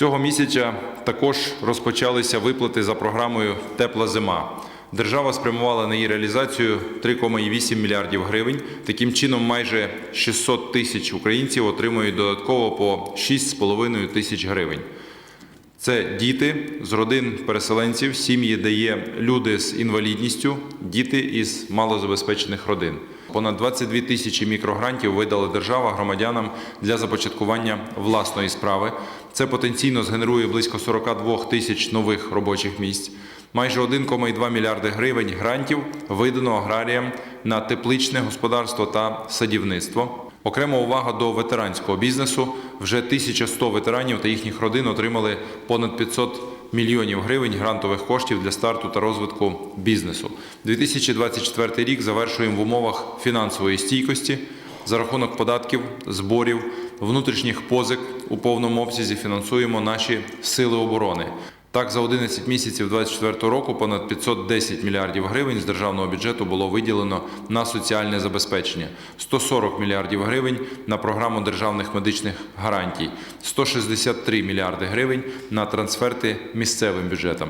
Цього місяця також розпочалися виплати за програмою Тепла зима. Держава спрямувала на її реалізацію 3,8 мільярдів гривень. Таким чином, майже 600 тисяч українців отримують додатково по 6,5 тисяч гривень. Це діти з родин переселенців, сім'ї, де є люди з інвалідністю, діти із малозабезпечених родин. Понад 22 тисячі мікрогрантів видала держава громадянам для започаткування власної справи. Це потенційно згенерує близько 42 тисяч нових робочих місць. Майже 1,2 мільярди гривень грантів видано аграріям на тепличне господарство та садівництво. Окрема увага до ветеранського бізнесу. Вже 1100 ветеранів та їхніх родин отримали понад 500 мільйонів гривень грантових коштів для старту та розвитку бізнесу. 2024 рік завершуємо в умовах фінансової стійкості за рахунок податків, зборів, внутрішніх позик у повному обсязі фінансуємо наші сили оборони. Так, за 11 місяців 2024 року понад 510 мільярдів гривень з державного бюджету було виділено на соціальне забезпечення, 140 мільярдів гривень на програму державних медичних гарантій, 163 мільярди гривень на трансферти місцевим бюджетам.